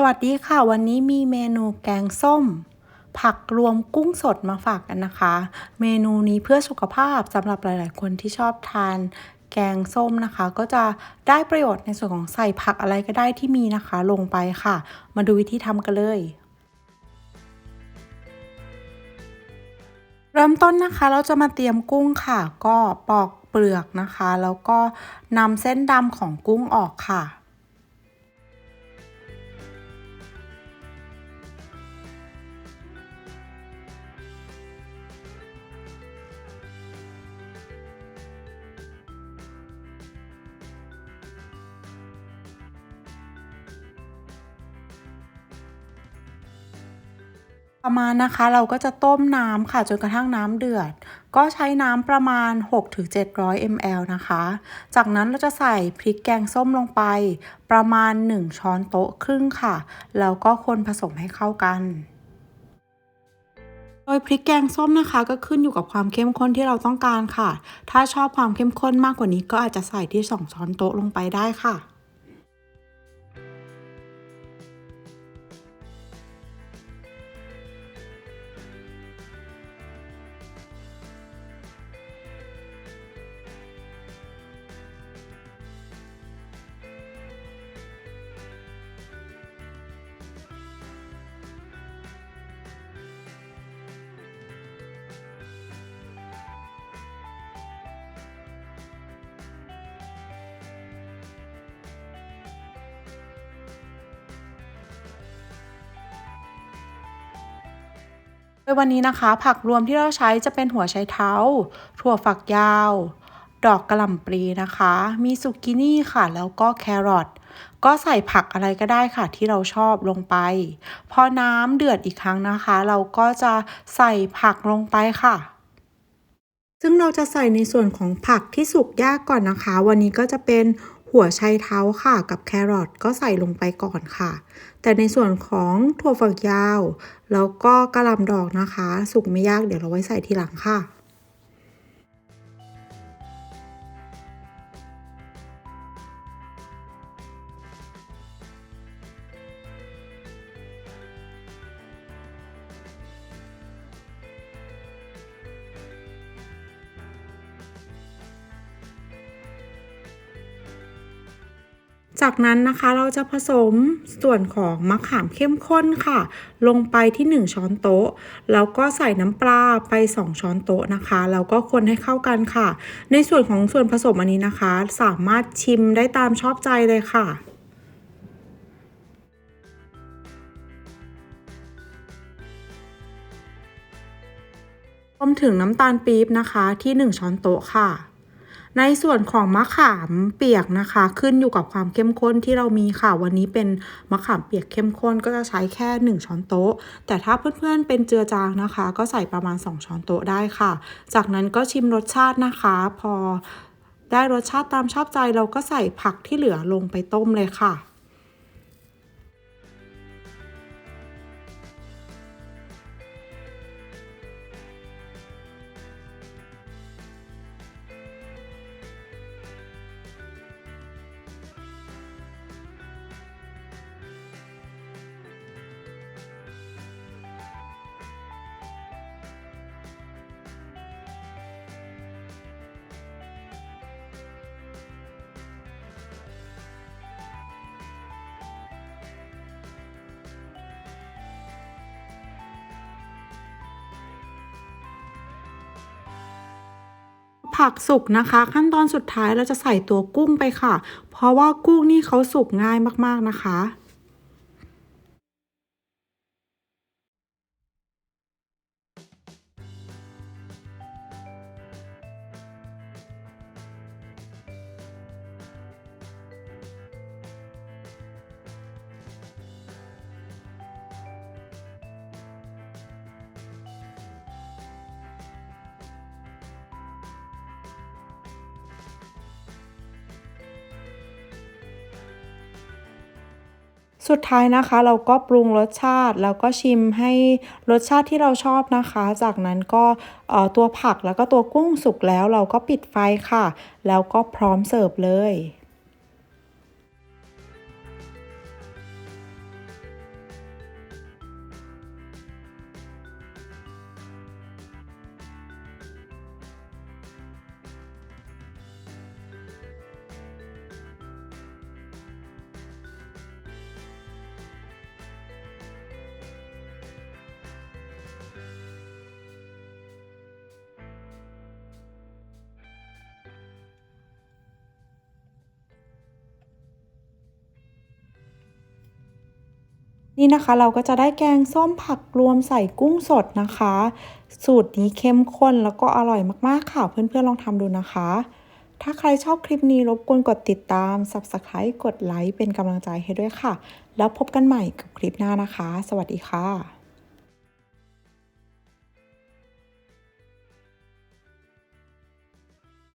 สวัสดีค่ะ วันนี้มีเมนูแกงส้ม ผักรวมกุ้งสดมาฝากกันนะคะ เมนูนี้เพื่อสุขภาพสำหรับหลาย ๆ คนที่ชอบทานแกงส้มนะคะ ก็จะได้ประโยชน์ในส่วนของใส่ผักอะไรก็ได้ที่มีนะคะ ลงไปค่ะ มาดูวิธีทำกันเลยเริ่มต้นนะคะเราจะมาเตรียมกุ้งค่ะ ก็ปอกเปลือกนะคะ แล้วก็นำเส้นดำของกุ้งออกค่ะ ประมาณนะคะเราก็จะต้มน้ำค่ะจนกระทั่งน้ำเดือด ก็ใช้น้ำประมาณ 6-700 ml นะคะ จากนั้นเราจะใส่พริกแกงส้มลงไป ประมาณ 1 ช้อนโต๊ะครึ่งค่ะ แล้วก็คนผสมให้เข้ากันโดยพริกแกงส้มนะคะก็ขึ้นอยู่กับความเข้มข้นที่เราต้องการค่ะ ถ้าชอบความเข้มข้นมากกว่านี้ก็อาจจะใส่ที่ 2 ช้อนโต๊ะลงไปได้ค่ะ ดยวันนี้นะคะ ผักรวมที่เราใช้จะเป็นหัวไชเท้า ถั่วฝักยาว ดอกกระหล่ำปลีนะคะ มีซุกินี่ค่ะ แล้วก็แครอทก็ใส่ผักอะไรก็ได้ค่ะที่เราชอบลงไป พอน้ำเดือดอีกครั้งนะคะ เราก็จะใส่ผักลงไปค่ะ ซึ่งเราจะใส่ในส่วนของผักที่สุกยากก่อนนะคะ วันนี้ก็จะเป็น หัวไชเท้าค่ะกับแครอทก็ใส่ลงไปก่อนค่ะ แต่ในส่วนของถั่วฝักยาว แล้วก็กระหล่ำดอกนะคะ สุกไม่ยากเดี๋ยวเราไว้ใส่ทีหลังค่ะ จากนั้นนะคะเราจะผสมส่วนของมะขามเข้มข้นค่ะ ลงไปที่ 1 ช้อนโต๊ะ แล้วก็ใส่น้ำปลาไป 2 ช้อนโต๊ะนะคะ แล้วก็คนให้เข้ากันค่ะ ในส่วนของส่วนผสมอันนี้นะคะ สามารถชิมได้ตามชอบใจเลยค่ะรวมถึงน้ำตาลปี๊บนะคะที่ 1 ช้อนโต๊ะค่ะ ในส่วนของมะขามเปียกนะคะ ขึ้นอยู่กับความเข้มข้นที่เรามีค่ะ วันนี้เป็นมะขามเปียกเข้มข้นก็จะใช้แค่ 1 ช้อนโต๊ะ แต่ถ้าเพื่อนๆเป็นเจือจางนะคะ ก็ใส่ประมาณ 2 ช้อนโต๊ะได้ค่ะ จากนั้นก็ชิมรสชาตินะคะ พอได้รสชาติตามชอบใจเราก็ใส่ผักที่เหลือลงไปต้มเลยค่ะ ผักสุกนะคะ ขั้นตอนสุดท้ายเราจะใส่ตัวกุ้งไปค่ะ เพราะว่ากุ้งนี่เขาสุกง่ายมากๆนะคะ สุดท้ายนะคะ เราก็ปรุงรสชาติ แล้วก็ชิมให้รสชาติที่เราชอบนะคะ จากนั้นก็ตัวผักแล้วก็ตัวกุ้งสุกแล้วเราก็ปิดไฟค่ะ แล้วก็พร้อมเสิร์ฟเลย นี่นะคะเราก็จะได้แกงส้มผักรวมใส่กุ้งสดนะคะ สูตรนี้เข้มข้นแล้วก็อร่อยมากๆค่ะ เพื่อนๆลองทำดูนะคะ ถ้าใครชอบคลิปนี้รบกวนกดติดตาม Subscribe กดไลค์เป็นกำลังใจให้ด้วยค่ะ แล้วพบกันใหม่กับคลิปหน้านะคะ สวัสดีค่ะ